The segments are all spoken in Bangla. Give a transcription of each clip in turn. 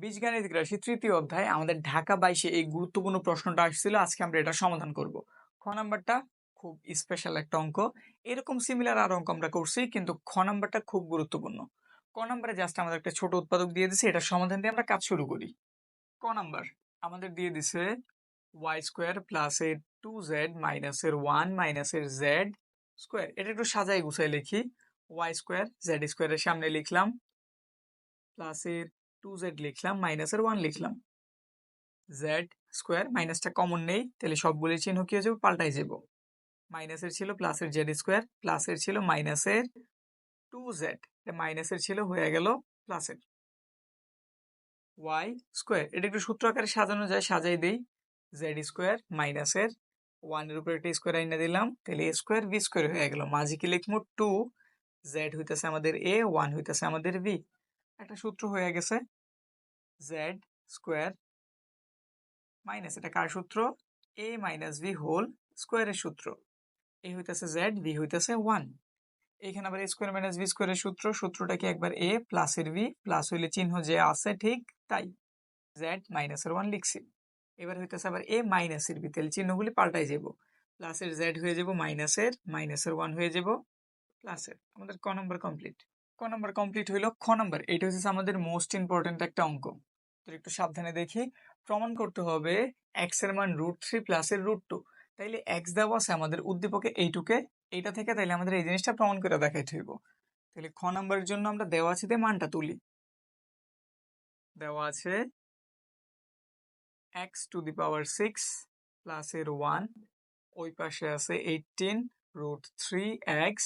বীজগাণিতিক রাশি তৃতীয় অধ্যায়, আমাদের ঢাকা বাইশে এই গুরুত্বপূর্ণ প্রশ্নটা আসছিল, আজকে আমরা এটা সমাধান করব। খ নাম্বারটা খুব স্পেশাল একটা অঙ্ক। এরকম সিমিলার আর অঙ্ক আমরা করছি, কিন্তু খ নাম্বারটা খুব গুরুত্বপূর্ণ। ক নাম্বারে জাস্ট আমাদের একটা ছোট উৎপাদক দিয়ে দিছে, এটা সমাধান দিয়ে আমরা কাজ শুরু করি। ক নাম্বার, আমাদের দিয়ে দিছে ওয়াই স্কোয়ার প্লাস এর টু জেড মাইনাস এর ওয়ান মাইনাস এর জেড স্কোয়ার এটা একটু সাজাই গুছাই লিখি। ওয়াই স্কোয়ার জেড স্কোয়ারের সামনে লিখলাম। প্লাস এর টু জেড লিখলাম মাইনাসের ওয়ান লিখলাম। জেড স্কোয়ার মাইনাসটা কমন নেই, তাহলে সবগুলি চিহ্ন কি হয়ে যাবে? পাল্টাই যাব। মাইনাসের ছিল প্লাসের জেড স্কোয়ার প্লাসের ছিল মাইনাসের টু জেড মাইনাসের ছিল হয়ে গেল প্লাসের ওয়াই স্কোয়ার এটা একটু সূত্র আকারে সাজানো যায়, সাজাই দিই। জেড স্কোয়ার মাইনাসের ওয়ানের উপরে একটা স্কোয়ার আইনা দিলাম, তাহলে এ স্কোয়ার বি স্কোয়ার হয়ে গেল। মাঝে কি লিখব টু জেড হইতেছে আমাদের এ ওয়ান হইতেছে আমাদের বি একটা সূত্র হয়ে গেছে। জেড স্কোয়ার মাইনাস এটা কার সূত্র? এ মাইনাস ভি হোল স্কোয়ারের সূত্র। এ হইতেছে জেড ভি হইতেছে ওয়ান এখানে আবার স্কোয়ার মাইনাস ভি স্কোয়ারের সূত্র সূত্রটা কি একবার এ প্লাসের ভি প্লাস হইলে চিহ্ন যে আছে ঠিক তাই। জেড মাইনাসের ওয়ান লিখছি। এবার হইতেছে আবার এ মাইনাসের ভি তাহলে চিহ্নগুলি পাল্টাই যাব। প্লাসের জেড হয়ে যাব মাইনাসের মাইনাসের ওয়ান হয়ে যাব প্লাসের আমাদের ক নম্বর কমপ্লিট ক নম্বর কমপ্লিট হইল খ নম্বর। এটা হচ্ছে আমাদের মোস্ট ইম্পর্টেন্ট একটা অঙ্ক। তো একটু সাবধানে দেখি। প্রমাণ করতে হবে এক্সের মান রুট থ্রি প্লাসের রুট টু তাইলে এক্স দেওয়া আছে আমাদের উদ্দীপকে এইটুকে। এইটা থেকে তাইলে আমাদের এই জিনিসটা প্রমাণ করে দেখাইতে হইব। তাহলে খ নম্বরের জন্য আমরা দেওয়া আছে মানটা তুলি। দেওয়া আছে X to the power six প্লাসের ওয়ান ওই পাশে আছে eighteen root three X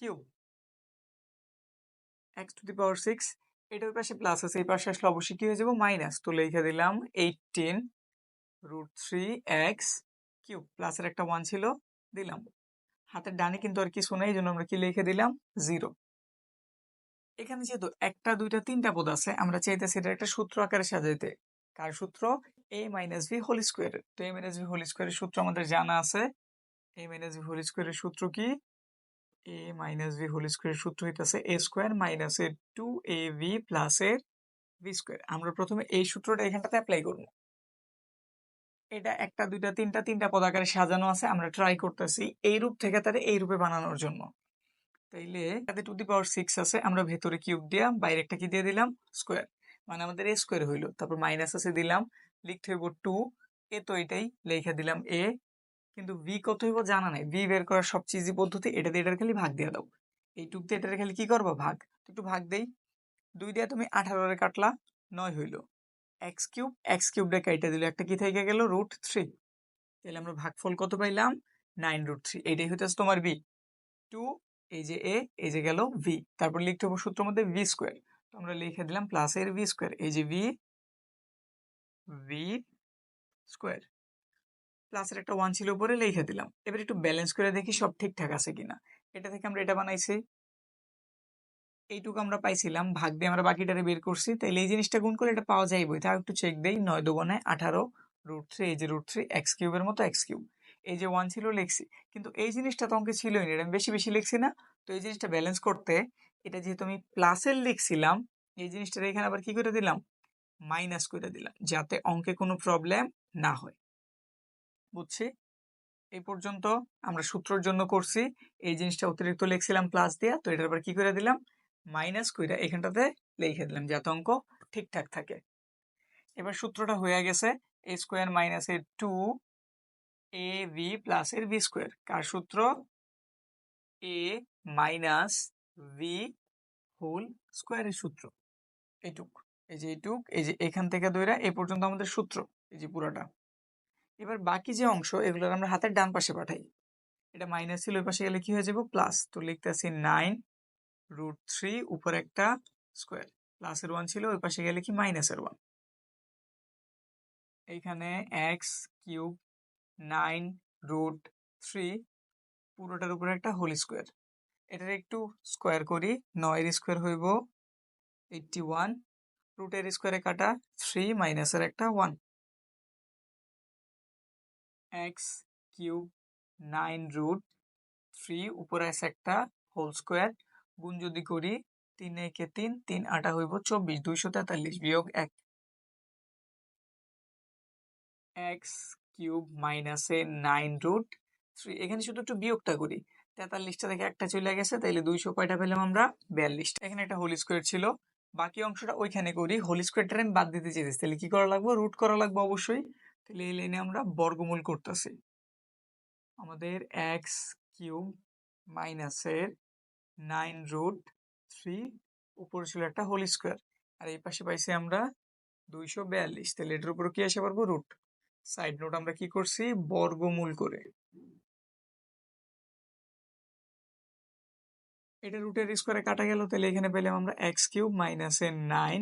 cube X to the power six, এটার পাশে প্লাস আছে, এই পাশে আসলে অবশ্যই কি হয়ে যাব? মাইনাস তো লিখে দিলাম eighteen root three X cube প্লাসের একটা ওয়ান ছিল, দিলাম। হাতের ডানে কিন্তু আর কিছু নেই এই জন্য আমরা কি লিখে দিলাম? জিরো এখানে যেহেতু একটা, দুইটা, তিনটা পদ আছে, আমরা চাইতেছি এটা একটা সূত্র আকারে সাজাইতে। কার সূত্র? A minus B whole square তো এ মাইনাস ভি হোল স্কোয়ারের সূত্র আমাদের জানা আছে। এ মাইনাস ভি হোল স্কোয়ারের সূত্র কি? এ মাইনাস ভি হোল স্কোয়ারের সূত্র হইতেছে এ স্কোয়ার মাইনাস এর টু এ ভি প্লাস এর ভি স্কোয়ার আমরা প্রথমে এই সূত্রটা এখানটাতে অ্যাপ্লাই করব। এটা একটা, দুইটা, তিনটা তিনটা পদ আকারে সাজানো আছে, আমরা ট্রাই করতেছি এই রূপ থেকে তারে এই রূপে বানানোর জন্য। তাইলে তাতে টু দি পাওয়ার সিক্স আছে, আমরা ভেতরে কিউব দিয়া বাইরে একটা কি দিয়ে দিলাম? স্কোয়ার মানে আমাদের এ স্কোয়ার হইল, তারপর মাইনাস আছে দিলাম, লিখতে হইব টু এ তো এটাই, লেখা দিলাম এ কিন্তু ভি কত হইব জানা নাই। ভি বের করার সবচেয়ে ইজি পদ্ধতি এটা দিয়ে এটার খালি ভাগ দিয়ে দাও। এই টুক দিয়ে এটার খালি কি করব? ভাগ। একটু ভাগ দেই। দুই দিয়ে তুমি আঠারোরে কাটলা, নয় হইল। এক্স কিউব এক্স কিউবটা কাইটা দিল একটা কি থেকে গেল? রুট থ্রি তাহলে আমরা ভাগফল কত পাইলাম? নাইন রুট থ্রি এইটাই হইতেছে তোমার বি টু এই যে এ এই যে গেল ভি তারপর লিখতে হবে সূত্রের মধ্যে ভি স্কোয়ার তো আমরা লিখে দিলাম প্লাস এর ভি স্কোয়ার এই যে ভি ভি স্কোয়ার প্লাসের একটা ওয়ান ছিল উপরে লিখে দিলাম। এবার একটু ব্যালেন্স করে দেখি সব ঠিকঠাক আছে কিনা। এটা থেকে আমরা এটা বানাইছি। এইটুকু আমরা পাইছিলাম। ভাগ দিয়ে আমরা বাকিটারে বের করছি। তাইলে এই জিনিসটা গুণ করে এটা পাওয়া যাইবই। তাও একটু চেক দেই। নয় দোকানে আঠারো রুট থ্রি এই যে রুট থ্রি এক্স কিউবের মতো এক্স কিউব এই যে ওয়ান ছিল লিখছি। কিন্তু এই জিনিসটা তো অঙ্কে ছিলই না। এটা আমি বেশি বেশি লিখছি না। তো এই জিনিসটা ব্যালেন্স করতে এটা যেহেতু আমি প্লাসের লিখছিলাম, এই জিনিসটা এখানে আবার কি করে দিলাম? মাইনাস করে দিলাম। যাতে অঙ্কে কোনো প্রবলেম না হয়। বুঝছি? এই পর্যন্ত আমরা সূত্রের জন্য করছি। এই জিনিসটা অতিরিক্ত লিখছিলাম প্লাস দিয়া, তো এটার আবার কি করে দিলাম? মাইনাস কইরা এখানটাতে লিখে দিলাম যাতে অঙ্ক ঠিকঠাক থাকে। এবার সূত্রটা হয়ে গেছে এ স্কোয়ার মাইনাস এর টু এ ভি প্লাস এর ভি স্কোয়ার কার সূত্র? এ মাইনাস ভি হোল স্কোয়ারের সূত্র। এইটুক। এই যে এইটুক, এই যে এখান থেকে দইরা এই পর্যন্ত আমাদের সূত্র, এই যে পুরাটা। এবার বাকি যে অংশ, এগুলোর আমরা হাতের ডান পাশে পাঠাই। এটা মাইনাস ছিল ওই পাশে গেলে কি হয়ে যাব? প্লাস তো লিখতে আছি নাইন রুট থ্রি উপর একটা স্কোয়ার প্লাসের ওয়ান ছিল, ওই পাশে গেলে কি? মাইনাসের ওয়ান এইখানে X cube nine root three পুরোটার উপরে একটা হোল স্কোয়ার এটার একটু স্কোয়ার করি। নয়ের স্কোয়ার হইব এইটটি ওয়ান রুটের স্কোয়ারে কাটা থ্রি মাইনাসের একটা one X cube nine root three উপরে আছে একটা হোল স্কোয়ার। গুণ যদি করি তিন একে তিন তিন আটা হইব চব্বিশ, দুইশো তেতাল্লিশ বিয়োগ এক। এক্স কিউব মাইনাসে নাইন রুট থ্রি, এখানে শুধু একটু বিয়োগটা করি। তেতাল্লিশটা থেকে একটা চলে গেছে, তাইলে দুইশো কয়টা পেলাম আমরা? বিয়াল্লিশটা। এখানে একটা হোল স্কোয়ার ছিল, বাকি অংশটা ওইখানে করি। হোল স্কোয়ারটা আমি বাদ দিতে চেয়েছি তাহলে কি করা লাগবে? রুট করা লাগবে অবশ্যই। তাহলে এই লাইনে আমরা বর্গমূল করতেছি। আমাদের এক্স কিউব মাইনাসের নাইন রুট থ্রি উপরে ছিল একটা হোল স্কোয়ার আর এই পাশে পাইছি আমরা দুইশো বিয়াল্লিশ। তাহলে এটার উপরে কি আসে পারব? রুট সাইড নোট আমরা কি করছি? বর্গমূল করে। এটা রুটের স্কোয়ারে কাটা গেল, তাহলে এখানে পেলাম আমরা এক্স কিউব মাইনাস এ নাইন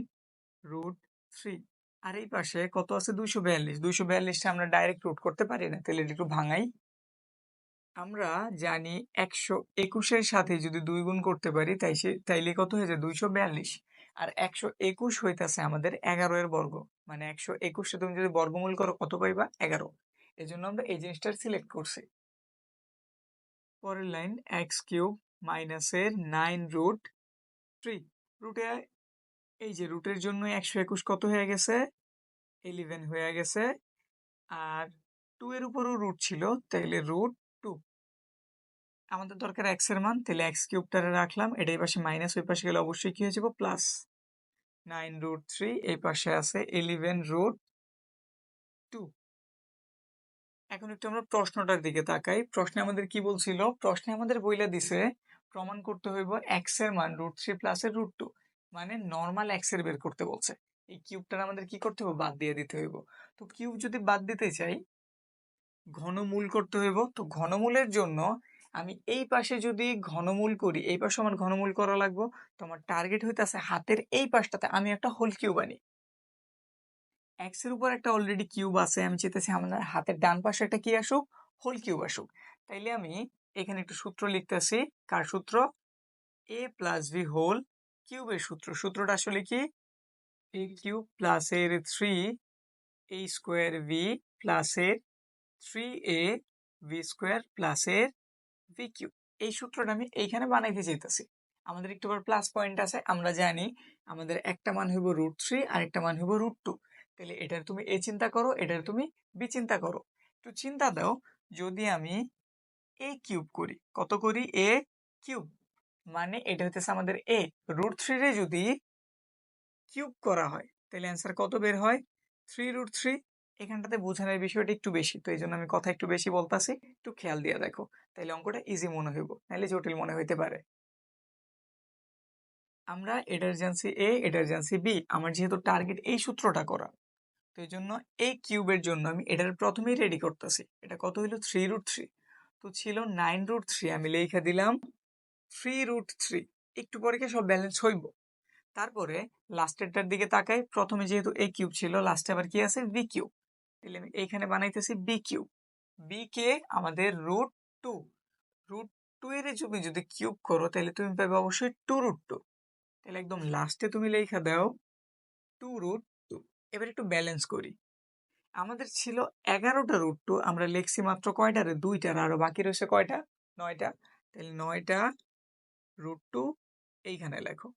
রুট থ্রি আর এই পাশে কত আছে? দুইশো বিয়াল্লিশ। দুইশো বিয়াল্লিশটা আমরা ডাইরেক্ট রুট করতে পারি না, তাহলে একটু ভাঙাই। আমরা জানি একশো একুশের সাথে যদি দুই গুণ করতে পারি, তাই সে, তাইলে কত হয়েছে দুইশো বিয়াল্লিশ। আর একশো একুশ হইতাছে আমাদের এগারো এর বর্গ। মানে একশো একুশে তুমি যদি বর্গমূল করো, কত পাইবা? এগারো। এই জন্য আমরা এই জিনিসটা সিলেক্ট করছি। পরের লাইন এক্স কিউব মাইনাসের নাইন রুট থ্রি রুটে এই যে রুটের জন্য একশো একুশ কত হয়ে গেছে? ইলেভেন হয়ে গেছে। আর টু এর উপরও রুট ছিল, তাইলে রুট টু আমাদের দরকার এক্সের মান তাহলে এক্স কিউবটারে রাখলাম। এটা এই পাশে মাইনাস ওই পাশে গেলে অবশ্যই কি হয়ে যাব? প্লাস নাইন রুট থ্রি এই পাশে আছে ইলেভেন রুট টু এখন একটু আমরা প্রশ্নটার দিকে তাকাই। প্রশ্নে আমাদের কি বলছিল? প্রশ্নে আমাদের বইলা দিছে, প্রমাণ করতে হইব এক্সের মান রুট থ্রি প্লাস এর রুট টু মানে নর্মাল এক্সের বের করতে বলছে। এই কিউবটার আমাদের কি করতে হবে বাদ দিয়ে দিতে হইব। তো কিউব যদি বাদ দিতে চাই, ঘনমূল করতে হইব। তো ঘনমূলের জন্য আমি এই পাশে যদি ঘনমূল করি, এই পাশে আমার ঘনমূল করা লাগবো। তো আমার টার্গেট হইতেছে হাতের এই পাশটাতে আমি একটা হোল কিউব আনি। এক্সের উপর একটা অলরেডি কিউব আছে। আমি চেতেছি আমার হাতের ডান পাশে একটা কি আসুক? হোল কিউব আসুক। তাইলে আমি এখানে একটু সূত্র লিখতেছি। কার সূত্র? এ প্লাস ভি হোল কিউবের সূত্র। সূত্রটা আসলে কি? এ কিউব প্লাস এর three A square B plus এর three A B square plus এর ভি কিউব। এই সূত্রটা আমি এইখানে বানাইতে চাইতেছি। আমাদের একটু প্লাস পয়েন্ট আছে আমরা জানি আমাদের একটা মান হইব রুট থ্রি আর একটা মান হইব রুট টু তাহলে এটার তুমি এ চিন্তা করো এটার তুমি বি চিন্তা করো। একটু চিন্তা দাও যদি আমি এ কিউব করি কত করি? A cube. মানে এটা হচ্ছে আমাদের এ রুট থ্রি রে যদি কিউব করা হয়, তাহলে অ্যান্সার কত বের হয়? থ্রি রুট থ্রি এখানটাতে বোঝানোর বিষয়টা একটু বেশি, তো এই জন্য আমি কথা একটু বেশি বলতাছি। একটু খেয়াল দিয়ে দেখো তাহলে অঙ্কটা ইজি মনে হইব নাহলে জটিল মনে হইতে পারে। আমরা এটার জানছি এ এটার জানছি বি আমার যেহেতু টার্গেট এই সূত্রটা করা, তো এই জন্য এই কিউবের জন্য আমি এটার প্রথমেই রেডি করতেছি। এটা কত হইল? থ্রি রুট থ্রি তো ছিল নাইন রুট থ্রি আমি লিখে দিলাম থ্রি রুট থ্রি একটু পরে সব ব্যালেন্স হইব? তারপরে লাস্টেরটার দিকে তাকাই, প্রথমে যেহেতু এ কিউব ছিল লাস্টে আবার কি আছে? বি কিউব তাহলে আমি এইখানে বানাইতেছি বি কিউব বি কে আমাদের রুট টু রুট টু এর তুমি যদি কিউব করো, তাহলে তুমি পাবে অবশ্যই টু রুট টু তাহলে একদম লাস্টে তুমি লেখা দাও টু রুট টু এবার একটু ব্যালেন্স করি। আমাদের ছিল এগারোটা রুট টু আমরা লেখছি মাত্র কয়টা কয়টারে? দুইটার, আরও বাকি রয়েছে কয়টা? নয়টা। তাহলে নয়টা রুট টু এইখানে লেখো।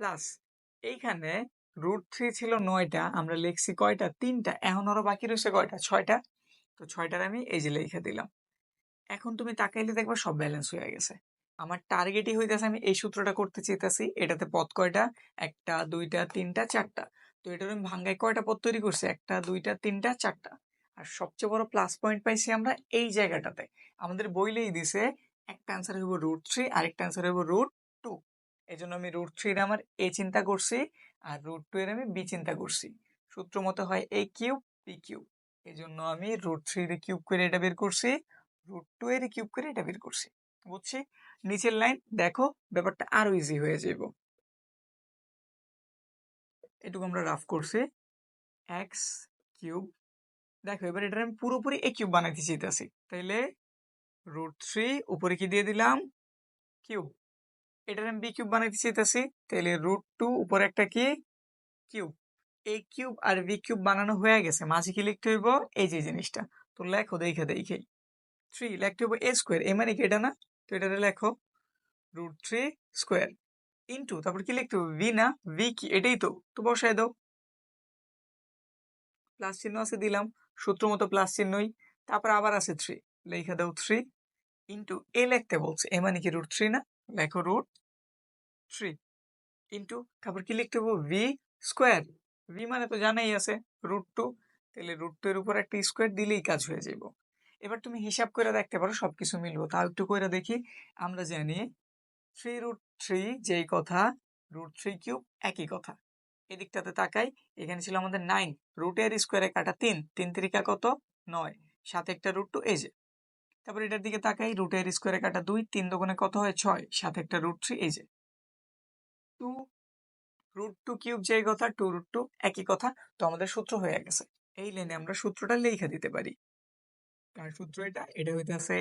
প্লাস এইখানে রুট থ্রি ছিল নয়টা, আমরা লিখছি কয়টা? তিনটা। এখন আরও বাকি রয়েছে কয়টা? ছয়টা। তো ছয়টার আমি এই যে লিখে দিলাম। এখন তুমি তাকাইলে দেখবা সব ব্যালেন্স হয়ে গেছে। আমার টার্গেটই হইতেছে, আমি এই সূত্রটা করতে চেয়েছি এটাতে পথ কয়টা? একটা, দুইটা, তিনটা, চারটা। তো এটার আমি ভাঙ্গায় কয়টা পথ তৈরি করছি? একটা, দুইটা, তিনটা, চারটা। আর সবচেয়ে বড় প্লাস পয়েন্ট পাইছি আমরা এই জায়গাটাতে। আমাদের বইলেই দিছে একটা অ্যান্সার হইব রুট থ্রি আরেকটা অ্যান্সার হইব রুট টু এই জন্য আমি রুট থ্রির আমার এ চিন্তা করছি, আর রুট টু এর আমি বি চিন্তা করছি। সূত্র মতো হয় এ কিউব বি কিউব এই জন্য আমি রুট থ্রি এর কিউব করে এটা বের করছি রুট টু এর কিউব করে এটা বের করছি। বুঝছি? নিচের লাইন দেখো, ব্যাপারটা আরও ইজি হয়ে যাব এটুকু আমরা রাফ করছি। এক্স কিউব দেখো, এবার এটা আমি পুরোপুরি এ কিউব বানাইতে চাইতেছি। তাইলে রুট থ্রি উপরে কি দিয়ে দিলাম? কিউব এটার আমি বি কিউব বানাইতে চাইতেছি তাহলে রুট টু উপরে একটা কি? কিউব এই কিউব আর বি কিউব বানানো হয়ে গেছে, মাঝে কি লিখতে হইব? এই যে জিনিসটা। তো লেখো, দেখে দেখে। থ্রি লিখতে হইব এ স্কোয়ার এ মানে কি এটা না? তো এটা লেখো। রুট থ্রি স্কোয়ার ইন্টু তারপর কি লিখতে হবে ভি না? ভি কি? এটাই তো। তো বসায় দাও। প্লাস চিহ্ন আছে, দিলাম। সূত্র মতো প্লাস চিহ্নই। তারপর আবার আছে থ্রি লেখা দাও থ্রি ইন্টু এ লিখতে বলছে। এ মানে কি রুট থ্রি না? লেখো রুট থ্রি ইন্টু তারপর কি লিখতে হবে ভি স্কোয়ার ভি মানে তো জানাই আছে রুট টু তাহলে রুট টু এর উপর একটা স্কোয়ার দিলেই কাজ হয়ে যাব এবার তুমি হিসাব করে দেখতে পারো সব কিছু মিলবো। তাও একটু করে দেখি। আমরা জানি থ্রি রুট থ্রি যেই কথা রুট থ্রি কিউব একই কথা। এদিকটাতে তাকাই, এখানে ছিল আমাদের নাইন রুটের স্কোয়ারে কাটা তিন। তিন তিরিকা কত? নয়। সাথে একটা রুট টু এই যে। তারপর এটার দিকে তাকাই রুটের স্কোয়ারে কাটা দুই, তিন দোকানে কত হয়? ছয়। সাথে একটা রুট থ্রি এই যে। টু রুট টু কিউব যেই কথা টু রুট টু একই কথা, তো আমাদের সূত্র হয়ে গেছে। এই লেনে আমরা সূত্রটা লিখে দিতে পারি। কার সূত্র এটা এটা হইতেছে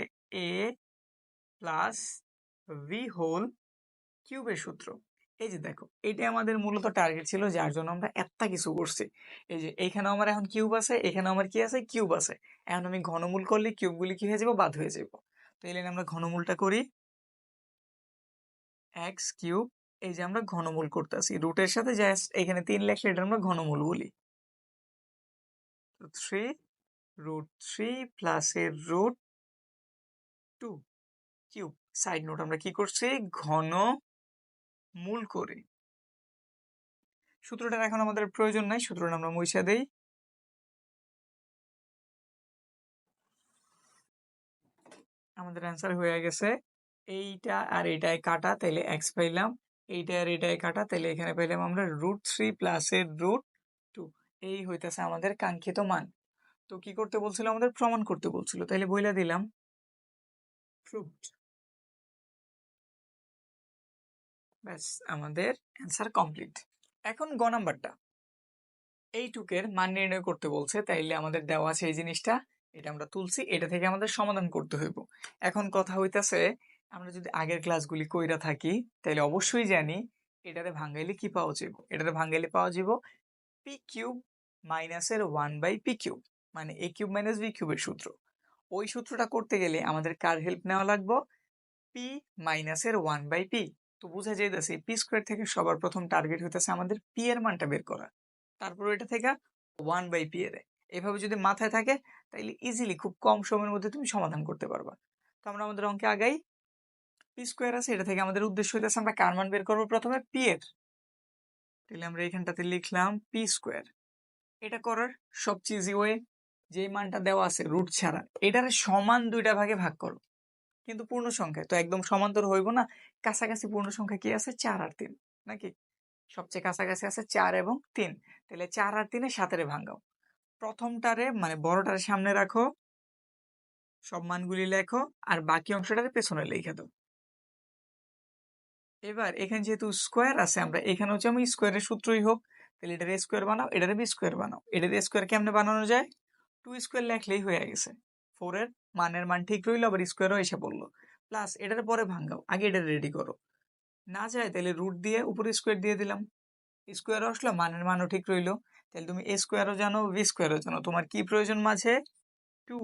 এ প্লাস ভি হোল কিউবের সূত্র। এই যে দেখো এটা আমাদের মূলত টার্গেট ছিল, যার জন্য আমরা এত কিছু করছি। এই যে এইখানে আমার এখন কিউব আছে এখানে আমার কি আছে? কিউব আছে। এখন আমি ঘনমূল করলে কিউবগুলি কি হয়ে যাব? বাদ হয়ে যাব। তো এই লাইনে আমরা ঘনমূলটা করি এক্স কিউব এই যে আমরা ঘনমূল করতেছি। রুটের সাথে জাস্ট এখানে তিন লেখলে এটা আমরা ঘনমূল বলি। থ্রি রুট থ্রি প্লাস এর root two cube side note আমরা কি করছি? ঘন মূল করে। সূত্রটার এখন আমাদের প্রয়োজন নাই, সূত্রটা আমরা মুছে দেই। আমাদের অ্যান্সার হয়ে গেছে। এইটা আর এইটায় কাটা, তাইলে এক্স পাইলাম। এইটা আর এটায় কাটা তাহলে এখানে পাইলাম আমরা রুট থ্রি প্লাসের রুট টু এই হইতেছে আমাদের কাঙ্ক্ষিত মান। তো কি করতে বলছিল আমাদের? প্রমাণ করতে বলছিল। তাইলে বইলা দিলাম। প্রুভড ব্যাস, আমাদের অ্যান্সার কমপ্লিট এখন গ নাম্বারটা এই টুকের মান নির্ণয় করতে বলছে, তাইলে আমাদের দেওয়া আছে এই জিনিসটা। এটা আমরা তুলছি, এটা থেকে আমাদের সমাধান করতে হইব। এখন কথা হইতাছে, আমরা যদি আগের ক্লাসগুলি কইরা থাকি তাহলে অবশ্যই জানি এটাতে ভাঙ্গাইলে কি পাওয়া যাব এটাতে ভাঙ্গাইলে পাওয়া যাব পি কিউব মাইনাসের ওয়ান বাই পি কিউব মানে এ কিউব মাইনাস বি কিউবের সূত্র। ওই সূত্রটা করতে গেলে আমাদের কার হেল্প নেওয়া লাগবো? পি মাইনাসের ওয়ান বাই পি তো বোঝা যাইতেছে পি স্কোয়ার থেকে সবার প্রথম টার্গেট হইতেছে আমাদের পি এর মানটা বের করা তারপর এটা থেকে ওয়ান বাই পি এর। এভাবে যদি মাথায় থাকে, তাইলে ইজিলি খুব কম সময়ের মধ্যে তুমি সমাধান করতে পারবা। তো আমরা আমাদের অঙ্কে আগাই। পি স্কোয়ার আছে, এটা থেকে আমাদের উদ্দেশ্য হইতেছে আমরা কার মান বের করব প্রথমে? পি এর। তাহলে আমরা এখানটাতে লিখলাম পি স্কোয়ার এটা করার সবচেয়ে ইজি ওয়ে যে মানটা দেওয়া আছে রুট ছাড়া, এটার সমান দুইটা ভাগে ভাগ করো। কিন্তু পূর্ণ সংখ্যা তো একদম সমান্তর হইব না। কাছাকাছি পূর্ণ সংখ্যা কি আছে? চার আর তিন, নাকি? সবচেয়ে কাছাকাছি আছে চার এবং তিন। তাহলে চার আর তিনে সাতেরে ভাঙ্গাও প্রথমটারে মানে বড়টারে সামনে রাখো, সব মানগুলি লেখো, আর বাকি অংশটারে পেছনে লিখে দাও। এবার এখানে যেহেতু স্কোয়ার আছে, আমরা এখানে হচ্ছে আমি স্কোয়ারের সূত্রই হোক তাহলে এটার স্কোয়ার বানাও, এটার বি স্কোয়ার বানাও। এটার স্কোয়ার কেমনে বানানো যায়? টু স্কোয়ার লেখলেই হয়ে গেছে। ফোরের মানের মান ঠিক রইল, আবার স্কোয়ারও এসে পড়ল। প্লাস এটার পরে ভাঙ্গাও আগে এটা রেডি করো। না যায়, তাহলে রুট দিয়ে উপরে স্কোয়ার দিয়ে দিলাম। স্কোয়ারও আসলো, মানের মানও ঠিক রইল। তাহলে তুমি এ স্কোয়ারও জানো ভি স্কোয়ারও জানো। তোমার কি প্রয়োজন মাঝে? টু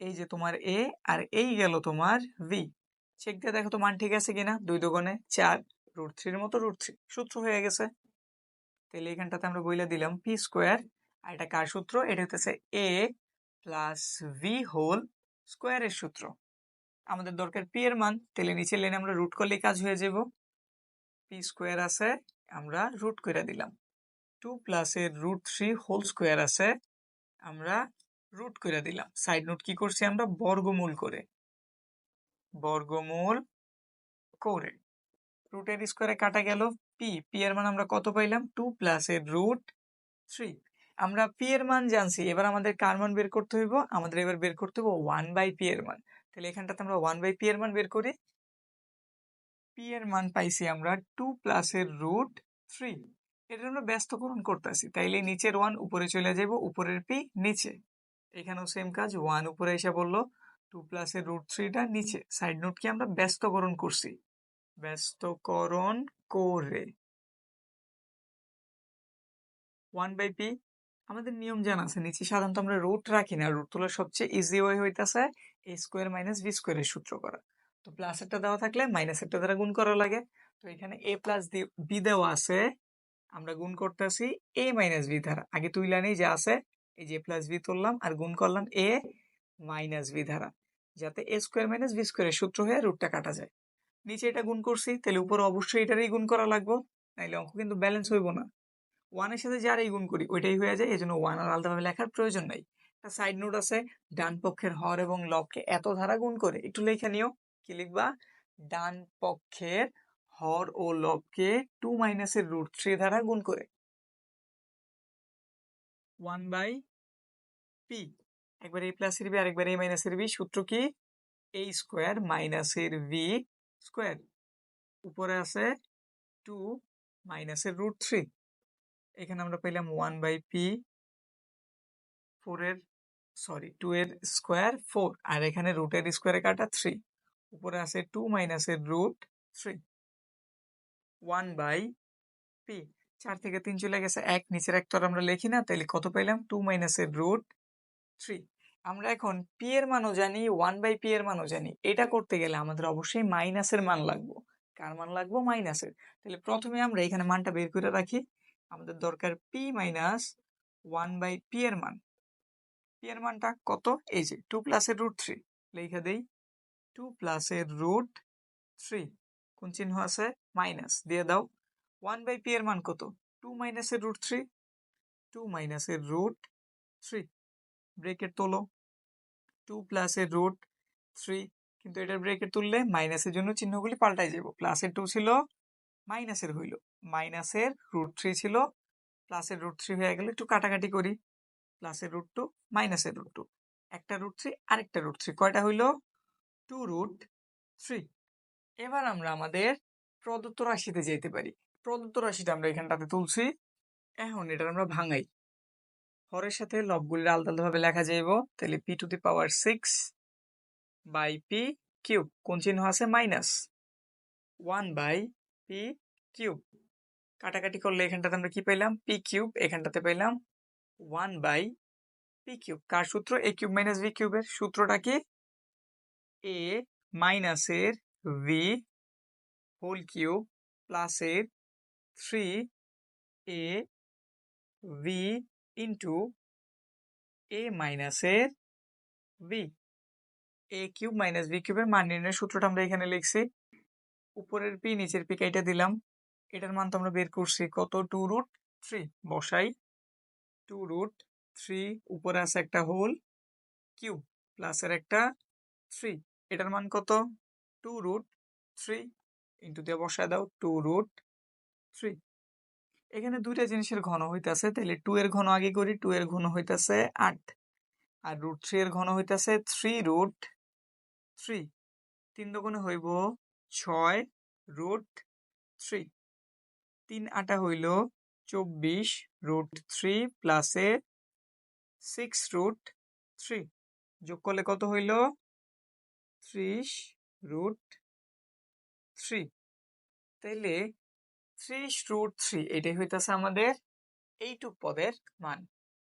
এই যে তোমার এ আর এই গেল তোমার ভি চেক দিয়ে দেখো তো মান ঠিক আছে কিনা। দুই দোকানে চার রুট থ্রির মতো রুট থ্রি সূত্র হয়ে গেছে। তাহলে এখানটাতে আমরা বইলে দিলাম পি স্কোয়ার আর এটা কার সূত্র? এটা হতেছে এ প্লাস ভি হোল স্কোয়ারের সূত্র। আমাদের দরকার পি এর মান, তাহলে নিচে লেনে আমরা রুট করলে কাজ হয়ে যাব। পি স্কোয়ার আছে, আমরা রুট করে দিলাম। টু প্লাসের রুট থ্রি হোল স্কোয়ার আছে, আমরা রুট করে দিলাম। সাইড নোট কি করছি আমরা? বর্গমূল করে। বর্গমূল করে। রুটের স্কোয়ারে কাটা গেল পি পি এর মান আমরা কত পাইলাম? টু প্লাসের রুট থ্রি আমরা পি এর মান জানছি, এবার আমাদের কার মান বের করতে হইব? আমাদের এবার বের করতে হইব ওয়ান বাই পি এর মান। তাহলে এখানটাতে আমরা ওয়ান বাই পি এর মান বের করি। পি এর মান পাইছি আমরা টু প্লাসের রুট থ্রি এটা আমরা ব্যস্তকরণ করতেছি। তাইলে নিচের ওয়ান উপরে চলে যাব উপরের পি নিচে। এখানেও সেম কাজ ওয়ান উপরে এসে বলল টু প্লাসের রুট থ্রিটা নিচে। সাইড নোট কি? আমরা ব্যস্তকরণ করছি। ব্যস্তকরণ করে। ওয়ান বাই পি আমাদের নিয়ম জানা আছে নিচে, সাধারণত আমরা রুট রাখি না। রুট তোলার সবচেয়ে ইজি ওয়ে হইতেছে এ স্কোয়ার মাইনাস বি স্কোয়ারের সূত্র করা। তো প্লাস একটা দেওয়া থাকলে মাইনাস একটা দ্বারা গুণ করা লাগে। তো এখানে এ প্লাস বি দেওয়া আছে। আমরা গুণ করতেছি এ মাইনাস বি ধারা। আগে তুইলা নেই যে আছে, এই যে প্লাস বি তুললাম আর গুণ করলাম এ মাইনাস বি ধারা। যাতে এ স্কোয়ার মাইনাস বি স্কোয়ারের সূত্র হয়ে রুটটা কাটা যায়। নিচে এটা গুণ করছি, তাহলে উপরে অবশ্যই এটারই গুণ করা লাগবে। নাইলে অঙ্ক কিন্তু ব্যালেন্স হইব না। ওয়ানের সাথে যারাই গুণ করি, ওইটাই হয়ে যায়। এই জন্য ওয়ান আর আলাদাভাবে লেখার প্রয়োজন নাই। একটা সাইড নোট আছে, ডান পক্ষের হর এবং লবকে এত ধারা গুণ করে, একটু লেখা নিও, কি লিখবা? ডান পক্ষের হর ও লবকে টু মাইনাসের রুট থ্রি দ্বারা গুণ করে। ওয়ান বাই পি একবার এ প্লাসের বি আরেকবার এ মাইনাসের বি সূত্র কি? এ স্কোয়ার মাইনাসের ভি স্কোয়ার উপরে আছে টু মাইনাসের রুট থ্রি এখানে আমরা পেলাম ওয়ান বাই পি ফোরের সরি টু এর স্কোয়ার ফোর আর এখানে রুটের স্কোয়ারে কাটা থ্রি উপরে আছে টু মাইনাসের root three one by P চার থেকে তিন চলে গেছে এক, নিচের এক তো আমরা লিখি না তাহলে কত পেলাম? টু মাইনাসের রুট থ্রি আমরা এখন পি এর মানও জানি ওয়ান বাই পি এর মানও জানি, এটা করতে গেলে আমাদের অবশ্যই মাইনাসের মান লাগবো, কার মান লাগবো? মাইনাসের তাহলে প্রথমে আমরা এখানে মানটা বের করে রাখি আমাদের দরকার P minus one by P এর মান। পি এর মানটা কত? এই যে টু প্লাসের রুট থ্রি লিখে দেই। টু প্লাসের রুট থ্রি কোন চিহ্ন আছে? মাইনাস দিয়ে দাও। ওয়ান বাই পি এর মান কত? টু মাইনাসের রুট থ্রি টু মাইনাসের রুট থ্রি ব্রেকেট তোলো। টু প্লাসের রুট থ্রি কিন্তু এটার ব্রেকেট তুললে মাইনাসের জন্য চিহ্নগুলি পাল্টাই যাব। প্লাসের টু ছিল মাইনাসের হইল। মাইনাসের রুট থ্রি ছিল প্লাসের রুট থ্রি হয়ে গেলে একটু কাটাকাটি করি। প্লাসের রুট টু মাইনাসের রুট টু একটা রুট থ্রি আরেকটা রুট থ্রি কয়টা হইল? টু রুট থ্রি এবার আমরা আমাদের প্রদত্ত রাশিতে যেতে পারি। প্রদত্ত রাশিটা আমরা এখানটাতে তুলছি। এখন এটা আমরা ভাঙাই। হরের সাথে লবগুলি আলাদা আলাদাভাবে লেখা যাইব। তাহলে P to the power six by P cube কোন চিহ্ন আছে? Minus one by P cube. কাটাকাটি করলে এখানটাতে আমরা কি পেলাম? পি কিউব, এখানটাতে পেলাম ওয়ান বাই পি কিউব। কার সূত্র? এ কিউব মাইনাস ভি কিউবের। সূত্রটা কি? এ মাইনাসের ভি হোল কিউব প্লাসের three A B into A মাইনাসের B A cube minus V কিউবের মান নির্ণয়ের সূত্রটা আমরা এখানে লিখছি। উপরের পি নিচের পি কেটে দিলাম। এটার মান তো আমরা বের করছি কত? টু রুট থ্রি বসাই। টু রুট থ্রি উপরে আছে একটা হোল কিউ প্লাসের একটা থ্রি এটার মান কত? টু রুট থ্রি ইন্টু দিয়ে বসায় দাও টু রুট থ্রি এখানে দুইটা জিনিসের ঘন হইতেছে তাহলে টু এর ঘন আগে করি টু এর ঘন হইতাছে আট। আর রুট থ্রি এর ঘন হইতাছে থ্রি রুট থ্রি তিন দোকানে হইব ছয় রুট থ্রি তিন আটা হইল চব্বিশ রুট থ্রি প্লাসে সিক্স রুট থ্রি যোগ করলে কত হইল? ত্রিশ রুট থ্রি তাইলে ত্রিশ রুট থ্রি এটাই হইতেছে আমাদের এইটুক পদের মান।